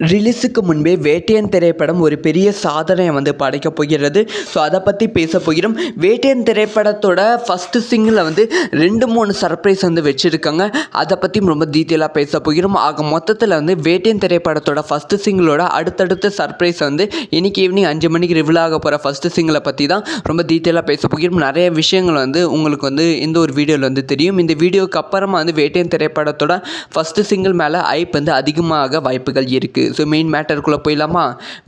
ரிலீஸுக்கு முன்பே வேட்டையன் திரைப்படம் ஒரு பெரிய சாதனையை வந்து படைக்கப் போகிறது. ஸோ அதை பற்றி பேச போகிறோம். வேட்டையன் திரைப்படத்தோட ஃபஸ்ட்டு சிங்கில் வந்து ரெண்டு மூணு சர்ப்ரைஸ் வந்து வச்சுருக்காங்க. அதை பற்றியும் ரொம்ப டீட்டெயிலாக பேச போகிறோம். ஆக மொத்தத்தில் வந்து வேட்டையன் திரைப்படத்தோட ஃபஸ்ட்டு சிங்கிளோட அடுத்தடுத்த சர்ப்ரைஸ் வந்து இன்னைக்கு ஈவினிங் அஞ்சு மணிக்கு ரிவீல் ஆக போகிற ஃபஸ்ட்டு சிங்கிளை பற்றி தான் ரொம்ப டீட்டெயிலாக பேச போகிறோம். நிறைய விஷயங்கள் வந்து உங்களுக்கு வந்து இந்த ஒரு வீடியோவில் வந்து தெரியும். இந்த வீடியோக்கு அப்புறமா வந்து வேட்டையன் திரைப்படத்தோட ஃபஸ்ட்டு சிங்கிள் மேலே ஐப் வந்து அதிகமாக வாய்ப்புகள் இருக்குது ஸோ மெயின் மேட்டருக்குள்ளே போயிடலாமா?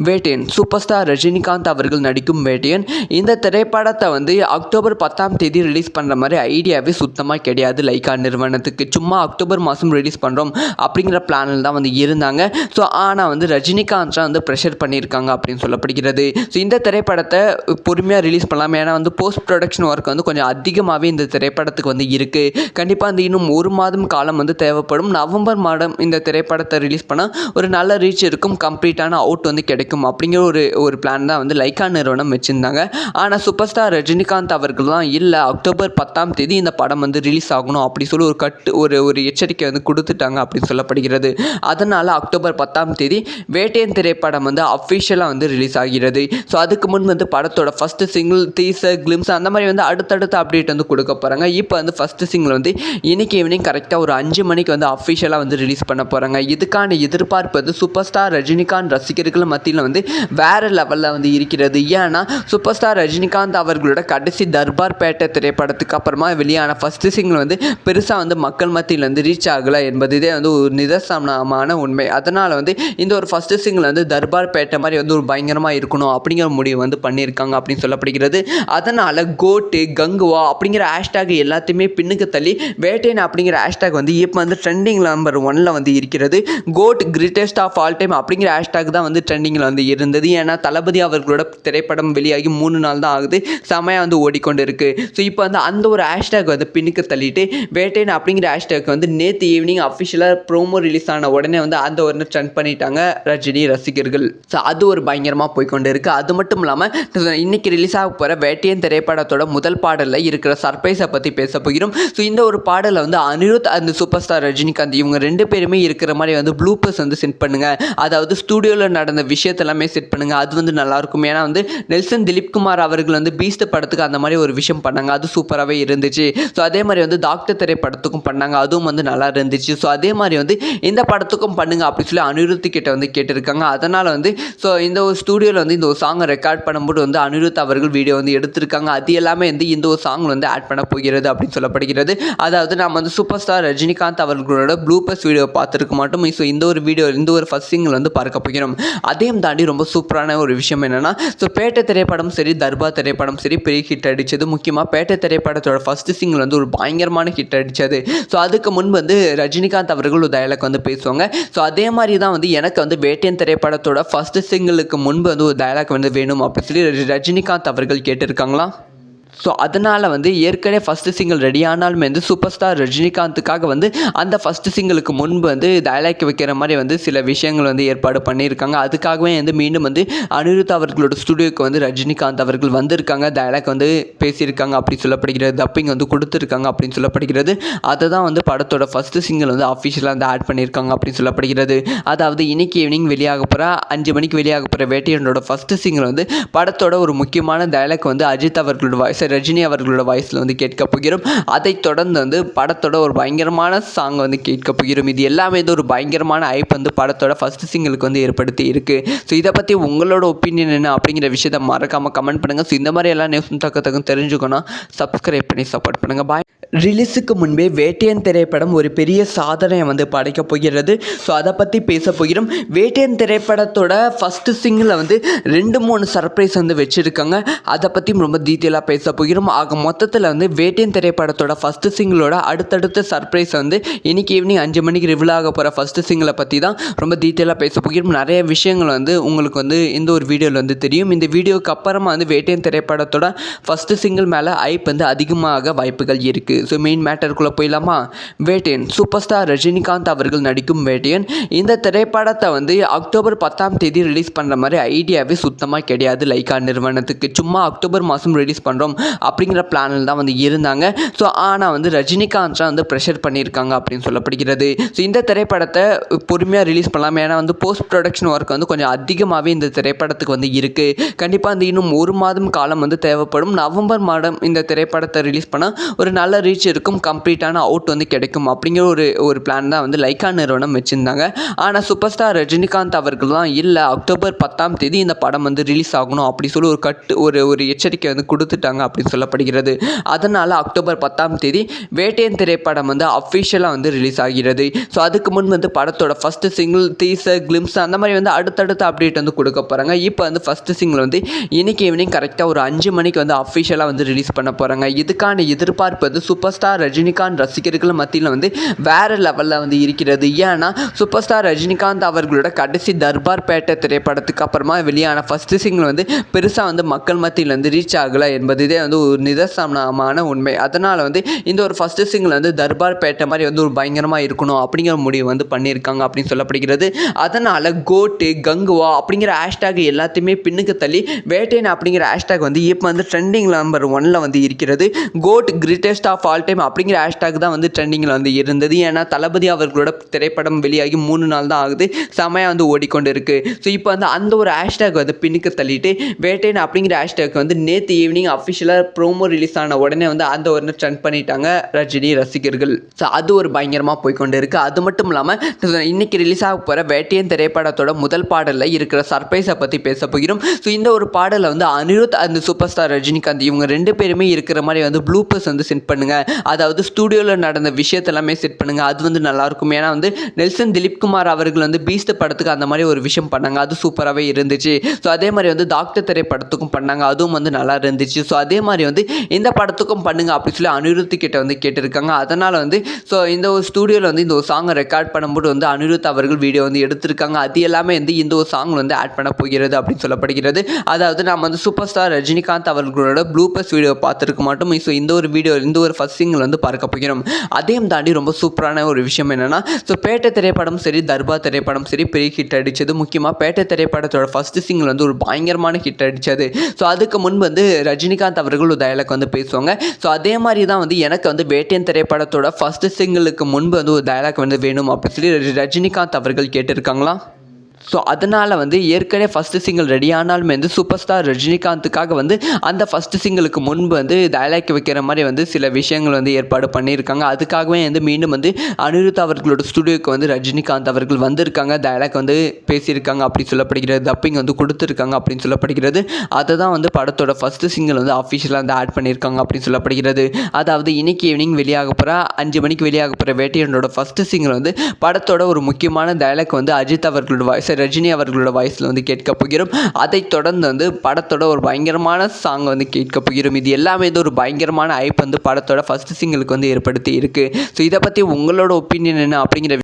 வேட்டையன் சூப்பர் ஸ்டார் ரஜினிகாந்த் அவர்கள் நடிக்கும் வேட்டையன். இந்த திரைப்படத்தை வந்து அக்டோபர் பத்தாம் தேதி ரிலீஸ் பண்ணுற மாதிரி ஐடியாவே சுத்தமாக கிடையாது. லைக்கா நிறுவனத்துக்கு சும்மா அக்டோபர் மாதம் ரிலீஸ் பண்ணுறோம் அப்படிங்கிற பிளானில் தான் வந்து இருந்தாங்க. ஸோ ஆனால் வந்து ரஜினிகாந்த் தான் வந்து ப்ரெஷர் பண்ணியிருக்காங்க அப்படின்னு சொல்லப்படுகிறது. ஸோ இந்த திரைப்படத்தை பொறுமையாக ரிலீஸ் பண்ணலாம். ஏன்னா வந்து போஸ்ட் ப்ரொடக்ஷன் ஒர்க் வந்து கொஞ்சம் அதிகமாகவே இந்த திரைப்படத்துக்கு வந்து இருக்குது கண்டிப்பாக வந்து இன்னும் ஒரு மாதம் காலம் வந்து தேவைப்படும். நவம்பர் மாதம் இந்த திரைப்படத்தை ரிலீஸ் பண்ணால் ஒரு நல்ல ரீச் கம்ப்ளீட்டான அவுட் வந்து கிடைக்கும் அப்படிங்கிற ஒரு ஒரு பிளான் தான் வந்து லைக்கா நிறுவனம் வச்சுருந்தாங்க. ஆனால் சூப்பர் ஸ்டார் ரஜினிகாந்த் அவர்கள் தான் இல்லை. அக்டோபர் பத்தாம் தேதி இந்த படம் வந்து ரிலீஸ் ஆகணும் அப்படி சொல்லி ஒரு கட்டு ஒரு ஒரு எச்சரிக்கை வந்து கொடுத்துட்டாங்க அப்படின்னு சொல்லப்படுகிறது. அதனால் அக்டோபர் பத்தாம் தேதி வேட்டையன் திரைப்படம் வந்து அஃபிஷியலாக வந்து ரிலீஸ் ஆகிறது. ஸோ அதுக்கு முன் வந்து படத்தோட ஃபஸ்ட்டு சிங்கிள் டீசர் கிளிம்ஸ் அந்த மாதிரி வந்து அடுத்தடுத்த அப்டேட் வந்து கொடுக்க போகிறாங்க இப்போ வந்து ஃபஸ்ட்டு சிங்கிள் வந்து இன்னைக்கு ஈவினிங் கரெக்டாக ஒரு அஞ்சு மணிக்கு வந்து அஃபிஷியலாக வந்து ரிலீஸ் பண்ண போகிறாங்க இதுக்கான எதிர்பார்ப்பு வந்து சூப்பர் சூப்பர் ஸ்டார் ரஜினிகாந்த் ரசிகர்கள் மத்தியில் வந்து வேறு லெவலில் வந்து இருக்கிறது. ஏன்னா சூப்பர் ஸ்டார் ரஜினிகாந்த் அவர்களோட கடைசி தர்பார் பேட்டை திரைப்படத்துக்கு அப்புறமா வெளியான ஃபஸ்ட்டு சிங்கிள் வந்து பெருசாக வந்து மக்கள் மத்தியில் வந்து ரீச் ஆகலை என்பது இதே வந்து ஒரு நிதர்சனமான உண்மை. அதனால் வந்து இந்த ஒரு ஃபஸ்ட்டு சிங்கிள் வந்து தர்பார் பேட்டை மாதிரி வந்து ஒரு பயங்கரமாக இருக்கணும் அப்படிங்கிற முடிவு வந்து பண்ணியிருக்காங்க அப்படின்னு சொல்லப்படுகிறது. அதனால் கோட்டு கங்குவா அப்படிங்கிற ஹேஷ்டேக் எல்லாத்தையுமே பின்னுக்கு தள்ளி வேட்டையன் அப்படிங்கிற ஹேஷ்டேக் வந்து இப்போ வந்து ட்ரெண்டிங் நம்பர் ஒனில் வந்து இருக்கிறது. GOAT greatest of all time அப்படிங்கிற ஹேஷ்டாக் தான் வந்து ட்ரெண்டிங்கில் வந்து இருந்தது. ஏன்னா தளபதி அவர்களோட திரைப்படம் வெளியாகி மூணு நாள் தான் ஆகுது. செமையாக வந்து ஓடிக்கொண்டு இருக்குது ஸோ இப்போ வந்து அந்த ஒரு ஹேஷ்டேக் வந்து பின்னுக்கு தள்ளிட்டு வேட்டையன் அப்படிங்கிற ஹேஷ்டாக் வந்து நேற்று ஈவினிங் அஃபிஷியலாக ப்ரோமோ ரிலீஸ் ஆன உடனே வந்து அந்த ஒரு ட்ரெண்ட் பண்ணிட்டாங்க ரஜினி ரசிகர்கள். ஸோ அது ஒரு பயங்கரமாக போய்க்கொண்டு இருக்குது அது மட்டும் இல்லாமல் இன்னைக்கு ரிலீஸ் ஆக போகிற வேட்டையன் திரைப்படத்தோட முதல் பாடலில் இருக்கிற சர்ப்ரைஸை பற்றி பேச போகிறோம். ஸோ இந்த ஒரு பாடலில் வந்து அனிருத் அந்த சூப்பர் ஸ்டார் ரஜினிகாந்த் இவங்க ரெண்டு பேருமே இருக்கிற மாதிரி வந்து ப்ளூப்பர்ஸ் வந்து சென்ட் பண்ணுங்க. அதாவது ஸ்டூடியோவில் நடந்த விஷயத்தெல்லாமே செட் பண்ணுங்க. அது வந்து நல்லாயிருக்கும். ஏன்னா வந்து நெல்சன் திலீப் குமார் அவர்கள் வந்து பீஸ்ட் படத்துக்கு அந்த மாதிரி ஒரு விஷயம் பண்ணாங்க. அது சூப்பராகவே இருந்துச்சு. ஸோ அதே மாதிரி வந்து டாக்டர் திரைப்படத்துக்கும் பண்ணாங்க. அதுவும் வந்து நல்லா இருந்துச்சு. ஸோ அதே மாதிரி வந்து இந்த படத்துக்கும் பண்ணுங்க அப்படி சொல்லி அனிருத்து கிட்ட வந்து கேட்டிருக்காங்க. அதனால் வந்து ஸோ இந்த ஒரு ஸ்டூடியோவில் வந்து இந்த ஒரு சாங்கை ரெக்கார்ட் பண்ணும்போது வந்து அனிருத் அவர்கள் வீடியோ வந்து எடுத்திருக்காங்க. அது எல்லாமே வந்து இந்த ஒரு சாங் வந்து ஆட் பண்ண போகிறது அப்படின்னு சொல்லப்படுகிறது. அதாவது நம்ம வந்து சூப்பர் ஸ்டார் ரஜினிகாந்த் அவர்களோட ப்ளூபஸ் வீடியோ பார்த்துருக்க மாட்டோம். ஸோ இந்த ஒரு வீடியோ இந்த ஒரு ஃபஸ்ட் சிங்கில் வந்து பார்க்க போகிறோம். அதையும் தாண்டி ரொம்ப சூப்பரான ஒரு விஷயம் என்னென்னா ஸோ பேட்டை திரைப்படம் சரி தர்பார் திரைப்படம் சரி பெரிய ஹிட் அடித்தது முக்கியமாக பேட்டை திரைப்படத்தோட ஃபஸ்ட்டு சிங்கிள் வந்து ஒரு பயங்கரமான ஹிட் அடித்தது ஸோ அதுக்கு முன்பு வந்து ரஜினிகாந்த் அவர்கள் ஒரு டயலாக் வந்து பேசுவாங்க. ஸோ அதே மாதிரி தான் வந்து எனக்கு வந்து வேட்டையன் திரைப்படத்தோட ஃபஸ்ட்டு சிங்கிளுக்கு முன்பு வந்து ஒரு டயலாக் வந்து வேணும் அப்படின்னு சொல்லி ரஜினிகாந்த் அவர்கள் கேட்டிருக்காங்களா? ஸோ அதனால் வந்து ஏற்கனவே ஃபஸ்ட்டு சிங்கிள் ரெடி ஆனாலுமே வந்து சூப்பர் ஸ்டார் ரஜினிகாந்துக்காக வந்து அந்த ஃபஸ்ட்டு சிங்கிளுக்கு முன்பு வந்து டயலாக் வைக்கிற மாதிரி வந்து சில விஷயங்கள் வந்து ஏற்பாடு பண்ணியிருக்காங்க. அதுக்காகவே வந்து மீண்டும் வந்து அனிருத் அவர்களோட ஸ்டுடியோக்கு வந்து ரஜினிகாந்த் அவர்கள் வந்திருக்காங்க. டயலாக் வந்து பேசியிருக்காங்க அப்படி சொல்லப்படுகிறது. டப்பிங் வந்து கொடுத்துருக்காங்க அப்படின்னு சொல்லப்படுகிறது. அதை தான் வந்து படத்தோட ஃபஸ்ட்டு சிங்கிள் வந்து அஃபிஷியலாக வந்து ஆட் பண்ணியிருக்காங்க அப்படின்னு சொல்லப்படுகிறது. அதாவது இன்னைக்கு ஈவினிங் வெளியாக போகிற அஞ்சு மணிக்கு வெளியாக போகிற வேட்டையனோட ஃபஸ்ட்டு சிங்கிள் வந்து படத்தோட ஒரு முக்கியமான டயலாக் வந்து அஜித் அவர்களோட வாய்ஸ் ரஜினி அவர்களோட வாய்ஸில் வந்து கேட்க போகிறோம். அதைத் தொடர்ந்து வந்து படத்தோட ஒரு பயங்கரமான சாங் வந்து கேட்க போகிறோம். இது எல்லாமே வந்து ஒரு பயங்கரமான ஐப் வந்து படத்தோட ஃபஸ்ட் சிங்கிளுக்கு வந்து ஏற்படுத்தி இருக்குது ஸோ இதை பற்றி உங்களோட ஒப்பீனியன் என்ன அப்படிங்கிற விஷயத்த மறக்காமல் கமெண்ட் பண்ணுங்கள் ஸோ இந்த மாதிரி எல்லாம் நியூஸும் தக்க தக்கம் தெரிஞ்சுக்கணும் சப்ஸ்கிரைப் பண்ணி சப்போர்ட் பண்ணுங்கள் பாய் ரிலீஸுக்கு முன்பே வேட்டையன் திரைப்படம் ஒரு பெரிய சாதனையை வந்து படைக்கப் போகிறது. ஸோ அதை பற்றி பேச போகிறோம். வேட்டையன் திரைப்படத்தோட ஃபஸ்ட்டு சிங்கில் வந்து ரெண்டு மூணு சர்ப்ரைஸ் வந்து வச்சுருக்காங்க. அதை பற்றியும் ரொம்ப டீட்டெயிலாக பேச போகிறோம். ஆக மொத்தத்தில் வந்து வேட்டையன் திரைப்படத்தோட ஃபஸ்ட்டு சிங்கிளோட அடுத்தடுத்த சர்ப்ரைஸ் வந்து இன்னைக்கு ஈவினிங் அஞ்சு மணிக்கு ரிவீல் ஆக போகிற ஃபஸ்ட்டு சிங்கிளை பற்றி தான் ரொம்ப டீட்டெயிலாக பேச போகிறோம். நிறைய விஷயங்கள் வந்து உங்களுக்கு வந்து இந்த ஒரு வீடியோவில் வந்து தெரியும். இந்த வீடியோக்கு அப்புறமா வந்து வேட்டையன் திரைப்படத்தோட ஃபஸ்ட்டு சிங்கிள் மேலே ஐப் வந்து அதிகமாக வாய்ப்புகள் இருக்குது ஸோ மெயின் மேட்டருக்குள்ளே போயிடலாமா? வேட்டையன் சூப்பர் ஸ்டார் ரஜினிகாந்த் அவர்கள் நடிக்கும் வேட்டையன். இந்த திரைப்படத்தை வந்து அக்டோபர் பத்தாம் தேதி ரிலீஸ் பண்ணுற மாதிரி ஐடியாவே சுத்தமாக கிடையாது. லைக்கா நிறுவனத்துக்கு சும்மா அக்டோபர் மாதம் ரிலீஸ் பண்ணுறோம் அப்படிங்கிற பிளானில் தான் வந்து இருந்தாங்க. ஸோ ஆனால் வந்து ரஜினிகாந்த் தான் வந்து ப்ரெஷர் பண்ணியிருக்காங்க அப்படின்னு சொல்லப்படுகிறது. ஸோ இந்த திரைப்படத்தை பொறுமையாக ரிலீஸ் பண்ணலாம். ஏன்னா வந்து போஸ்ட் ப்ரொடக்ஷன் ஒர்க் வந்து கொஞ்சம் அதிகமாகவே இந்த திரைப்படத்துக்கு வந்து இருக்குது கண்டிப்பாக வந்து இன்னும் ஒரு மாதம் காலம் வந்து தேவைப்படும். நவம்பர் மாதம் இந்த திரைப்படத்தை ரிலீஸ் பண்ணால் ஒரு நல்ல ரீச்சருக்கும் கம்ப்ளீட்டான அவுட் வந்து கிடைக்கும் அப்படிங்கிற ஒரு ஒரு பிளான் தான் வந்து லைக்கா நிறுவனம் வச்சுருந்தாங்க. ஆனால் சூப்பர் ஸ்டார் ரஜினிகாந்த் அவர்கள்லாம் இல்லை அக்டோபர் பத்தாம் தேதி இந்த படம் வந்து ரிலீஸ் ஆகணும் அப்படி சொல்லி ஒரு கட்டு ஒரு ஒரு எச்சரிக்கை வந்து கொடுத்துட்டாங்க அப்படின்னு சொல்லப்படுகிறது. அதனால் அக்டோபர் பத்தாம் தேதி வேட்டையன் திரைப்படம் வந்து அஃபிஷியலாக வந்து ரிலீஸ் ஆகிறது. ஸோ அதுக்கு முன் வந்து படத்தோட ஃபஸ்ட்டு சிங்கிள் டீசர் கிளிம்ஸ் அந்த மாதிரி வந்து அடுத்தடுத்த அப்டேட் வந்து கொடுக்க போகிறாங்க இப்போ வந்து ஃபஸ்ட்டு சிங்கிள் வந்து இன்னைக்கு ஈவினிங் கரெக்டாக ஒரு அஞ்சு மணிக்கு வந்து அஃபிஷியலாக வந்து ரிலீஸ் பண்ண போகிறாங்க இதுக்கான எதிர்பார்ப்பு வந்து சூப்பர் சூப்பர் ஸ்டார் ரஜினிகாந்த் ரசிகர்கள் மத்தியில் வந்து வேறு லெவலில் வந்து இருக்கிறது. ஏன்னா சூப்பர் ஸ்டார் ரஜினிகாந்த் அவர்களோட கடைசி தர்பார் பேட்டை திரைப்படத்துக்கு அப்புறமா வெளியான ஃபஸ்ட்டு சிங்கிள் வந்து பெருசாக வந்து மக்கள் மத்தியில் வந்து ரீச் ஆகலை என்பது இதே வந்து ஒரு நிதர்சனமான உண்மை. அதனால் வந்து இந்த ஒரு ஃபஸ்ட்டு சிங்கிள் வந்து தர்பார் பேட்டை மாதிரி வந்து ஒரு பயங்கரமாக இருக்கணும் அப்படிங்கிற முடிவு வந்து பண்ணியிருக்காங்க அப்படின்னு சொல்லப்படுகிறது. அதனால் கோட்டு கங்குவா அப்படிங்கிற ஹேஷ்டேக் எல்லாத்தையுமே பின்னுக்கு தள்ளி வேட்டையன் அப்படிங்கிற ஹேஷ்டேக் வந்து இப்போ வந்து ட்ரெண்டிங் நம்பர் ஒன்னில் வந்து இருக்கிறது. GOAT greatest of all time அப்படிங்கிற ஹேஷ்டேக் தான் வந்து ட்ரெண்டிங்கில் வந்து இருந்தது. ஏன்னா தளபதி அவர்களோட திரைப்படம் வெளியாகி மூணு நாள் தான் ஆகுது. செமையாக வந்து ஓடிக்கொண்டு இருக்குது ஸோ இப்போ வந்து அந்த ஒரு ஹேஷ்டேக் வந்து பின்னுக்கு தள்ளிட்டு வேட்டையன் அப்படிங்கிற ஹேஷ்டாக் வந்து நேற்று ஈவினிங் அஃபிஷியலாக ப்ரோமோ ரிலீஸ் ஆன உடனே வந்து அந்த ஒரு ட்ரெண்ட் பண்ணிட்டாங்க ரஜினி ரசிகர்கள். ஸோ அது ஒரு பயங்கரமாக போய்க்கொண்டு இருக்குது அது மட்டும் இல்லாமல் இன்னைக்கு ரிலீஸ் ஆக போகிற வேட்டையன் திரைப்படத்தோட முதல் பாடலில் இருக்கிற சர்ப்ரைஸை பற்றி பேச போகிறோம். ஸோ இந்த ஒரு பாடலில் வந்து அனிருத் அந்த சூப்பர் ஸ்டார் ரஜினிகாந்த் இவங்க ரெண்டு பேருமே இருக்கிற மாதிரி வந்து ப்ளூப்பர்ஸ் வந்து சென்ட் பண்ணுங்க. அதாவது ஸ்டூடியோவில் நடந்த விஷயத்தெல்லாமே செட் பண்ணுங்கள் அது வந்து நல்லாயிருக்கும் ஏன்னா வந்து நெல்சன் திலீப்குமார் அவர்கள் வந்து பீஸ்ட் படத்துக்கு அந்த மாதிரி ஒரு விஷயம் பண்ணாங்க. அது சூப்பராகவே இருந்துச்சு. ஸோ அதே மாதிரி வந்து டாக்டர் திரைப்படத்துக்கும் பண்ணாங்க. அதுவும் வந்து நல்லா இருந்துச்சு. ஸோ அதே மாதிரி வந்து இந்த படத்துக்கும் பண்ணுங்க அப்படின்னு சொல்லி அனிருத் கிட்ட வந்து கேட்டிருக்காங்க. அதனால் வந்து ஸோ இந்த ஒரு ஸ்டூடியோவில் வந்து இந்த ஒரு சாங்கை ரெக்கார்ட் பண்ணும்போது வந்து அனிருத் அவர்கள் வீடியோ வந்து எடுத்திருக்காங்க. அது எல்லாமே வந்து இந்த ஒரு சாங் வந்து ஆட் பண்ண போகிறது அப்படின்னு சொல்லப்படுகிறது. அதாவது நம்ம வந்து சூப்பர் ஸ்டார் ரஜினிகாந்த் அவர்களோட ப்ளூபஸ் வீடியோ பார்த்துருக்க மாட்டோம். ஸோ இந்த ஒரு வீடியோ இந்த ஒரு ஃபஸ்ட் சிங்கிள் வந்து பார்க்க போகிறோம். அதையும் தாண்டி ரொம்ப சூப்பரான ஒரு விஷயம் என்னென்னா ஸோ பேட்டை திரைப்படம் சரி தர்பார் திரைப்படம் சரி பெரிய ஹிட் அடித்தது முக்கியமாக பேட்டை திரைப்படத்தோட ஃபஸ்ட்டு சிங்கிள் வந்து ஒரு பயங்கரமான ஹிட் அடித்தது ஸோ அதுக்கு முன்பு வந்து ரஜினிகாந்த் அவர்கள் ஒரு டயலாக் வந்து பேசுவாங்க. ஸோ அதே மாதிரி தான் வந்து எனக்கு வந்து வேட்டையன் திரைப்படத்தோட ஃபஸ்ட்டு சிங்கிளுக்கு முன்பு வந்து ஒரு டயலாக் வந்து வேணும் அப்படின்னு சொல்லி ரஜினிகாந்த் அவர்கள் கேட்டிருக்காங்களா? ஸோ அதனால் வந்து ஏற்கனவே ஃபஸ்ட்டு சிங்கிள் ரெடி ஆனாலுமே வந்து சூப்பர் ஸ்டார் ரஜினிகாந்துக்காக வந்து அந்த ஃபஸ்ட்டு சிங்கிளுக்கு முன்பு வந்து டயலாக் வைக்கிற மாதிரி வந்து சில விஷயங்கள் வந்து ஏற்பாடு பண்ணியிருக்காங்க. அதுக்காகவே வந்து மீண்டும் வந்து அனிருத் அவர்களோட ஸ்டுடியோக்கு வந்து ரஜினிகாந்த் அவர்கள் வந்திருக்காங்க. டயலாக் வந்து பேசியிருக்காங்க அப்படி சொல்லப்படுகிறது. டப்பிங் வந்து கொடுத்துருக்காங்க அப்படின்னு சொல்லப்படுகிறது. அதை தான் வந்து படத்தோட ஃபஸ்ட்டு சிங்கிள் வந்து அஃபிஷியலாக வந்து ஆட் பண்ணியிருக்காங்க அப்படின்னு சொல்லப்படுகிறது. அதாவது இன்னைக்கு ஈவினிங் வெளியாக போகிற அஞ்சு மணிக்கு வெளியாக போகிற வேட்டையனோட ஃபஸ்ட்டு சிங்கிள் வந்து படத்தோட ஒரு முக்கியமான டயலாக் வந்து அஜித் அவர்களோட வாய்ஸ் ரஜினி அவர்களோட வாய்ஸில் வந்து கேட்க போகிறோம். அதைத் தொடர்ந்து வந்து படத்தோட ஒரு பயங்கரமான சாங் வந்து கேட்க போகிறோம். இது எல்லாமே இது ஒரு பயங்கரமான ஐப் வந்து படத்தோட ஃபஸ்ட்டு சிங்கிளுக்கு வந்து ஏற்படுத்தி இருக்குது ஸோ இதை பற்றி உங்களோட ஒப்பீனியன் என்ன அப்படிங்கிற